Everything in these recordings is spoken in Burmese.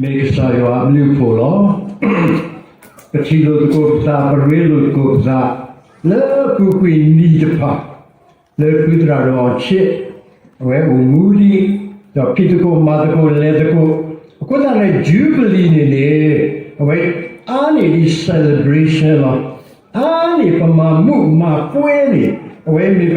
မေကစားရောအလူဖို့လောကတိလိုတကိုသာပရေလိုကိုသာလေကူကွီနီတဖာလေကူတရာရောချစ်ဝဲဦးမူလီတော့ပိတကိုမာတကိုလေတကိုအခုတည်းကဂျူဘလီနေနေဝဲအာနေဒီ celebration လောအာနေပမာမှုမှာပွဲနေဝဲမိပ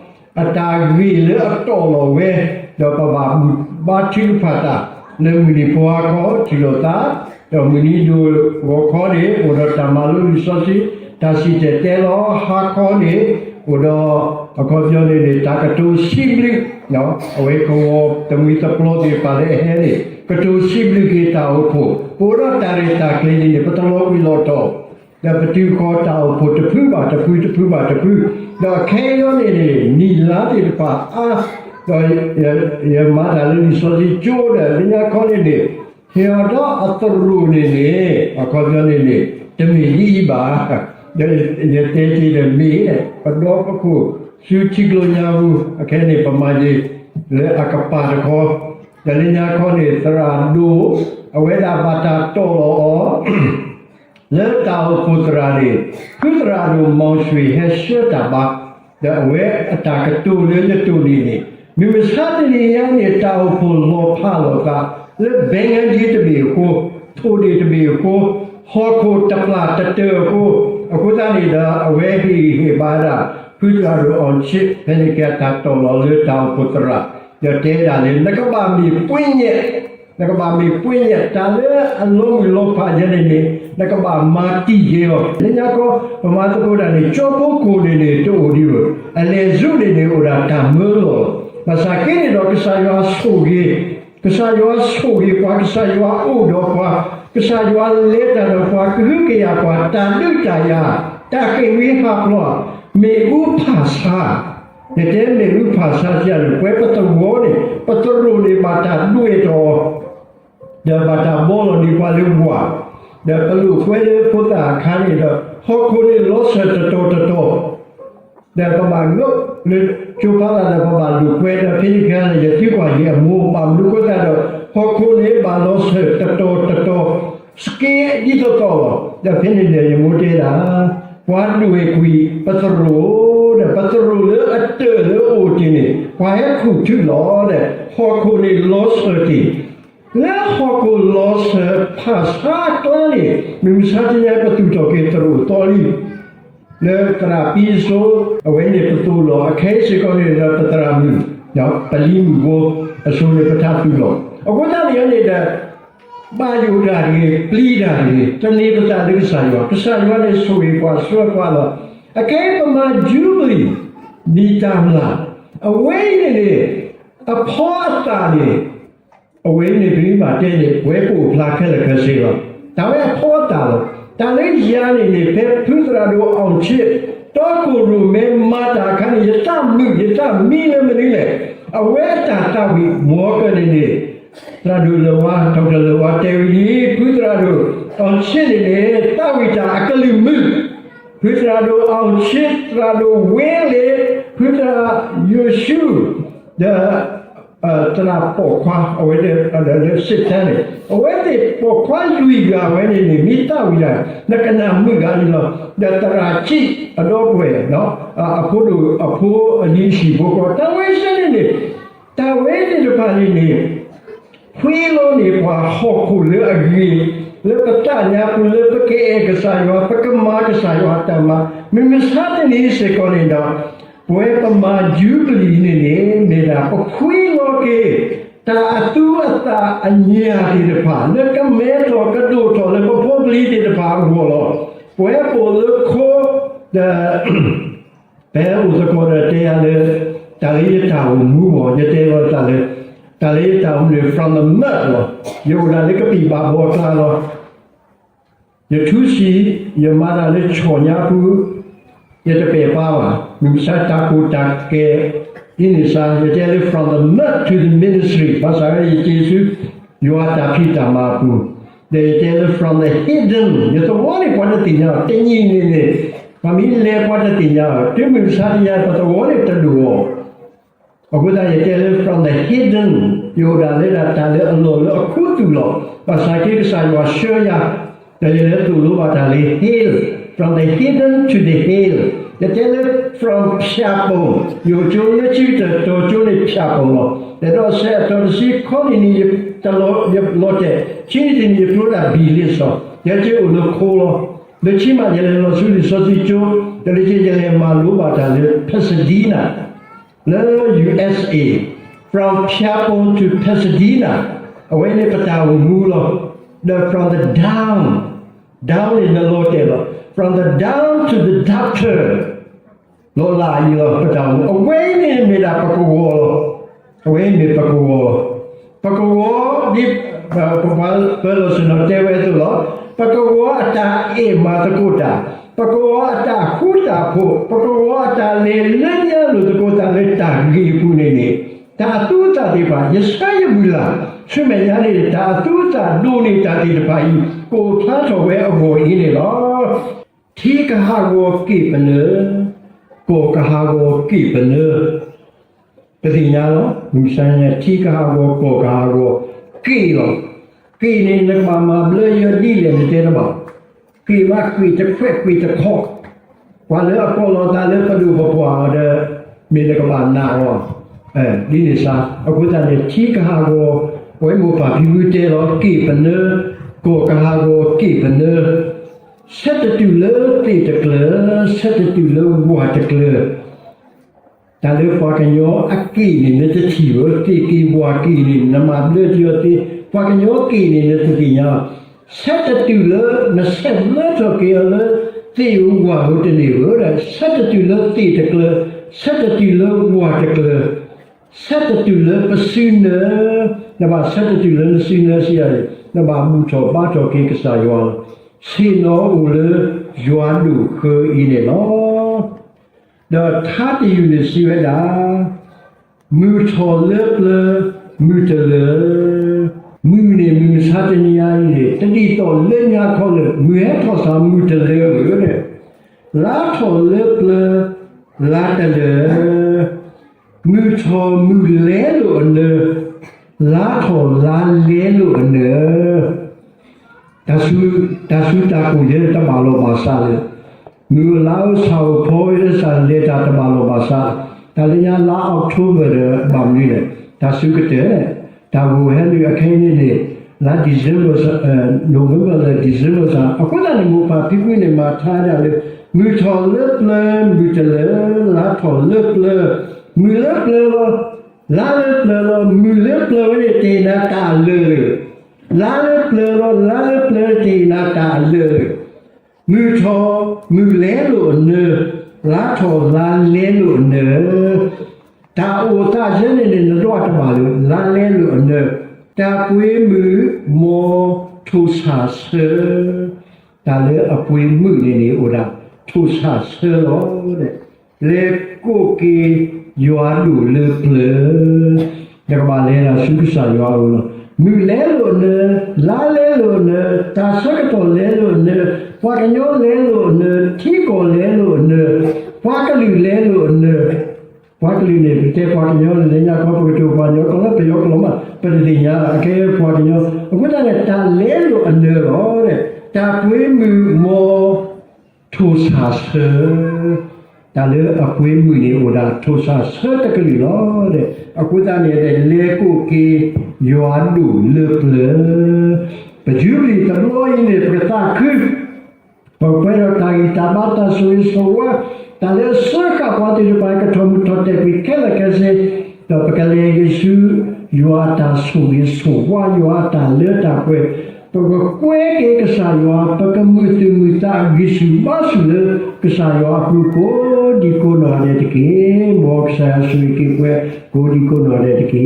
ပြိခါလေးပကောတာလေးကဘူကလေးကျန်လာဘူကလေးနဲ့နော်အခိုင်နေအားတော်လို့မို့ကျွန်းကိုတော့တောက်ဖို့တစီချစ်ဖို့တလာတမောနေပချီလို့တကိုတာတော့ဘုတကိုပါတကိုတောက်ဖို့တပွေးတပွေးဟိုတော့အတာဂီလေအတော်လို့ဝဲတော့ပပါဘာချီဖတာလေမီဒီပွားကောချီလို့တာတော့မီနီဒိုဘောခေါ်နေဟိုတော့တမလူစောစီဒါစီတဲ့တဲလောဟာခေါ်နေဟိုတော့အခုပြောနေတဲ့တာကတူရှိဘလီနော်အဝေကောတမီတပလို့ဒီပါလေဟဲလေကတူရှိဘလီကေတာဟုတ်ဖို့ပိုရတာရတာကလေးနေပတလောဝီလောတော့ ဒါပတူခေါ်တာဖို့တဖူးပါတဖူးတဖူးပါတဖူးတော့ခဲရောနေနေနီလာတိပါအာတော့ရမဒါလေးဆိုစီကျိုးတယ်ညခေါ်နေတယ်ဟေတော့အတရူနေနေအခုပြောနေနေတမီကြီးပါဒါရတဲ့ကြီးတယ်မီးတယ်ပတော့ပခုရှူချီကလိုညာဘူးအခဲနေပမာကြီးလေအကပါတခေါ်ဒလညာခေါ်နေသရာဒူအဝေဒပါတာတော် လောလေတာဟုတရာလေကုတရာလိုမောင်ရွှေဟဲရှက်တာပါတဲ့အဝဲအတာကတူလေးလက်တူလေးနေမိမစားတဲ့ရနေတာဟုလောဖလောကလေဘင်ငန်းကြီးတပီကိုထိုးဒီတပီကိုဟောကိုတပလာတတေကိုအခုတည်းနေတာအဝဲဟီဟေပါတာကုတရာလိုအောင်ချစ်ဘယ်ကတာတော်လောလေတာဟုတရာရတဲ့တာလေငကပါမီပွင့်ရဲ့ငကပါမီပွင့်ရဲ့တာလေအလုံးလောဖရနေနေ na ka ba ma ti ye yo le nya ko ba ma to ko da ni cho ko ko ni ni to di ro a le zu ni ni o da ta mo lo ma sa ke ni do ka sa yo so ge ka sa yo so ge kwa ka sa yo o do kwa ka sa yo le da do kwa ku hu ke ya kwa ta lu ta ya ta ke wi ha lo me u pha sa တဲ့တဲ့မေဥပါစာကြလို့ကွဲပတဝောနေပတရုနေပါတာတွေ့တော့ဒါပါတာဘောလို့ဒီပါလေဘွား ဒါအလူခွဲရဲ့ပုဒ်တာခါနေတော့ဟောကိုနေလောဆတတော်တော်ဒါပမာငုတ်လေကျူပါလာတဲ့ပမာလူခွဲတဲ့ဖိခဲရဲ့ရတိကွာရဲ့မူပါလူခွဲတဲ့ဟောကိုနေပါလောဆတတော်တော်စကေဒီတော့တော့ဒါဖိနေရဲ့မူတေးတာပွားလူရဲ့ခွီပတ်စရူတဲ့ပတ်စရူလေအတဲလေဦးတင်နေဘာဟဲခုချူလောတဲ့ဟောကိုနေလောဆတီ Therefore, God lost her past. Ha, tolly. Mimisati ya patu toke taru tolly. Le trapiso awene patu lo. Akhe se kone na patrami. Ya palim go asune patatu lo. Agota ni ane da ပါယူတာတွေပြီးတာတွေတနေ့ပစာဒုစာရောပစာရောလည်းဆိုပြီးကွာဆွတ်ကွာတော့အကဲပမာဂျူဘလီနီတာမလားအဝေးနေလေအဖို့တာနေ အဝေးနေပြီးမှတဲ့နေဝဲဖို့ဖလာခက်လက်ခက်စီတော့ဒါပဲဖောတာလို့ဒါလေးရနေနေဖက်သူစရာတို့အောင်ချစ်တော့ကိုရူမဲမာတာခန်းရတမိရတမိလည်းမနေလေအဝဲတာတောက်ပြီးမောကနေနေသရဒူလဝါထောက်တလဝါတေဝီသူစရာတို့အောင်ချစ်နေနေတောက်ဝိတာအကလိမိသူစရာတို့အောင်ချစ်စရာတို့ဝင်းလေသူစရာယေရှု the အဲ တနာပေါ်ခွာအဝဲတဲ့တဲ့စစ်တန်းလေအဝဲတဲ့ပေါ်ခွာယူရဝဲနေနေမိတဝီလာနကနာမှုကလည်းတော့တရာချိအတော့ပွဲနော်အဖိုးတို့အဖိုးအကြီးရှိဘကောတဝဲစနေနေတဝဲနေပါလိနေခွေးလုံးနေပါဟောခုလေအကြီးလေကတညာကုလေပကေကစားရောပကမာကစားရောတမမမစားတဲ့နေစေကောနေတော့ ဘွဲပမာဂျူဘလီနေနေနေတာအခွေးလောကေတာအတူအတာအညာဒီတဖာလက်ကမဲတော်ကဒိုတော်လည်းပေါ်ပလီဒီတဖာဘောလောဘွဲပေါ်လခိုဒါဘဲဥစကောတဲ့တရားလေတာရီတာဝမူဘောရတဲ့တော့တာလေဒါလေးတောင်းနေ from the mud လို့ယောဒါလေးကပိပါဘောကလာလို့ယထုရှိယမရာလေးချောညာဘူး ယတပေပါဝမြမစာတာကူတာကေဒီနိစာယတဲလေး from the mud to the ministry ဘာသာရေးကျေးဇူးယောတာဖိတာမာဘူး they tell from the hidden ယတဝါလေးပေါ်တဲ့တင်ညာတင်းကြီးနေနေမမီးလေပေါ်တဲ့တင်ညာတိမြစာရယပတဝါလေးတလူောအခုဒါရတဲ့ from the hidden ယောဂလေးတာတာလေအလိုလိုအခုတူလို့ပါစာကိ ကစားရွာရှောရတယ်လေတူလို့ပါတာလေ hill from the hidden to the hill တဲ့တဲ့ from ဖြာပုံယောကျိုးနဲ့ချစ်တဲ့တော်ကျိုးနဲ့ဖြာပုံလို့တဲ့တော့ဆက်တော်စီခေါင်းနေတလို့ရလို့တဲ့ချင်းချင်းရပြောတာဘီလစ်ဆိုရကျိုးလို့ခေါ်လို့လက်ချိမရလေလို့ဆိုပြီးစောစီကျိုး တယ်လေချင်းလေမာလို့ပါတာလေဖက်စဒီနာ No, USA, from Chapel to Pasadena, away in Patawamulo, the from the down, down in the Lord from the down to the doctor. Lola, you know, Patawu, away in me that Pakawolo, away in me Pakawolo. Pakawo, di Pawal, Pelos, no Tewe to lo, Pakawo, ata e matakuta. Pakawo, ata kuta po, Pakawo, ata le lenya lo to kota le tagi punene. Ta tuta di pa, yesaya mula. Sume yani ta tuta duni ta di pa i, ko ta so we abo ini lo. Thi ka ha go ki pene, ko ka ha go ki pene. တတိညာတော့မြဆိုင်ရဲ့ထိကားကိုကိုကားကိုကိလို့ကိနေတဲ့မှာမဘလရဒီလေတဲ့တော့ကိမကိတခွက်ကိတခေါ်ဘာလဲအပေါ်တော့ဒါလည်းပဒုဘပွားတဲ့မြေကဘာနာရော အဲဒီနေစားအခုတည်းထိကားကိုဝဲမူပါပြီးတဲ့တော့ကိပနကိုကားကိုကိပနဆက်တူလို့တိတကလဆက်တူလို့ဝါတကလဒါလေပွားကညောအကိနေနဲ့ချီရောတိကိဘွားကိနေနမဘလေကျော်တိပွားကညောကိနေနဲ့တိညာဆက်တူလမဆက်လတော့ကေလတိယဝါဟုတ်တယ်ရောဆက်တူလတိတကလဆက်တူလဝါတကလ ဆက်တူလပစီနနမဆက်တူလစီနစီရနမမူချောဘာချောကိကစားယောစီနောဦးလေယွာလူခေအင်းနော်တော့ထားတည်ယူနေရှိရတာ မူထော်လက်လမူတလမူနေမူစားတနေရည်တတိတော်လက်ညာခေါ်လို့မူရထော်စာမူတလေရတဲ့လာထော်လက်လလာတလေမူထော်မူလဲလို့နေလာထော်လာလဲလို့နေတဆူတဆူတာကိုရတမလို့ပါစားလေ nu lao sau phôi sa le ta ta ba lo ba sa ta le ya la october ba mi le ta su ke te ta bu he ni a khin ni ni la december sa november la december sa a ko da ni mu pa pi pi ni ma tha da le mu tho le ple mu te le la tho le ple mu le ple lo la le ple lo mu le ple ni te na ta le la le ple lo la le ple te na ta le မူထောမူလဲလို့နေလာထောလာလဲလို့နေတာအိုတာရင်းနေနေတော့တပါလို့လာလဲလို့နေတာပွေးမှုမောထူဆာဆဲတာလေအပွေးမှုနေနေအိုတာထူဆာဆဲလို့တဲ့လေကိုကီ ယွာလူလေပလေဒါကပါလေလာစုကစားယွာလို့မူလဲလို့နေလာလဲလို့နေတာဆကတော့လဲလို့နေဘွာကညိုလဲလို့နေထီကိုလဲလို့နေဘွာကလူလဲလို့နေဘွာကလူနေတဲ့ဘွာကညိုလဲညာကောပကတူဘွာညိုကလည်းပြောကလုံးမပဒတိညာအကဲဘွာကညိုအခုတည်းကတာလဲလို့အနေရောတဲ့တာပွေးမှုမောထူဆာဆဲ ဒါလေအကွေးမှုနေဟိုဒါထူဆာဆဲတကလေးရောတဲ့အခုတည်းနေတဲ့လေကိုကေယွာဒူလေပလေပဂျူရီတလို့ရင်းနေပြတာခု Pero tagi tamata sui soa, tale saka pati de pai ka tomu tote pi kele kese, to pakale yesu yuata sui soa yuata leta kwe, Paka kwe Toko kue ke kesayo apa kemuti muta gisi basle kesayo aku ko di kono ada dike mok saya suiki kue ko di kono ada dike.